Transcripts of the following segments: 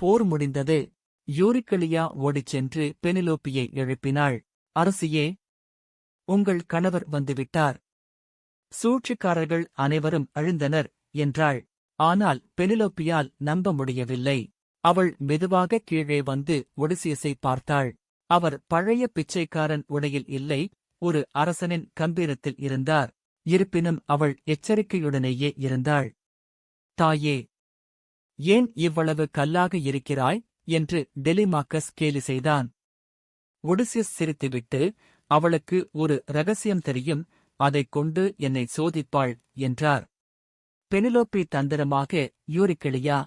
போர் முடிந்தது. யூரிக்கலியா ஓடிச் சென்று பெனிலோப்பியை எழுப்பினாள். அரசியே உங்கள் கணவர் வந்துவிட்டார். சூழ்ச்சிக்காரர்கள் அனைவரும் அழிந்தனர் என்றாள். ஆனால் பெனிலோப்பியால் நம்ப முடியவில்லை. அவள் மெதுவாக கீழே வந்து ஒடிசியஸை பார்த்தாள். அவர் பழைய பிச்சைக்காரன் உடையில் இல்லை ஒரு அரசனின் கம்பீரத்தில் இருந்தார். இருப்பினும் அவள் எச்சரிக்கையுடனேயே இருந்தாள். தாயே ஏன் இவ்வளவு கல்லாக இருக்கிறாய்? என்று டெலிமாக்கஸ் கேலி செய்தான். ஒடிசியஸ் சிரித்துவிட்டு அவளுக்கு ஒரு ரகசியம் தெரியும் அதைக் கொண்டு என்னை சோதிப்பாள் என்றார். பெனிலோப்பி தந்திரமாக யூரிக்கிளியா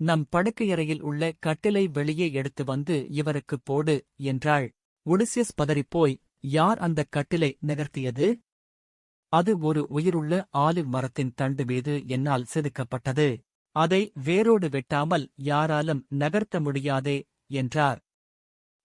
நம் படுக்கையறையில் உள்ள கட்டிலை வெளியே எடுத்து வந்து இவருக்குப் போடு என்றாள். ஒடிசியஸ் பதறிப்போய் யார் அந்தக் கட்டிலை நகர்த்தியது? அது ஒரு உயிருள்ள ஆலிவ் மரத்தின் தண்டு மீது என்னால் செதுக்கப்பட்டது. அதை வேரோடு வெட்டாமல் யாராலும் நகர்த்த முடியாதே என்றார்.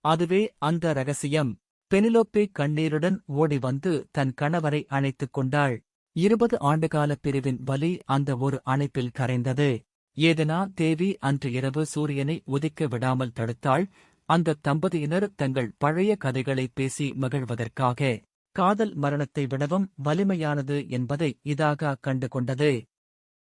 அதுவே அந்த ரகசியம். பெனிலோப்பே கண்ணீருடன் ஓடி வந்து தன் கணவரை அணைத்துக் கொண்டாள். இருபது ஆண்டுகால பிரிவின் வலி அந்த ஒரு அணைப்பில் கரைந்தது. ஏதனா தேவி அன்று இரவு சூரியனை உதிக்க விடாமல் தடுத்தாள். அந்த தம்பதியினர் தங்கள் பழைய கதைகளை பேசி மகிழ்வதற்காக காதல் மரணத்தை விடவும் வலிமையானது என்பதை இதாக கண்டு கொண்டது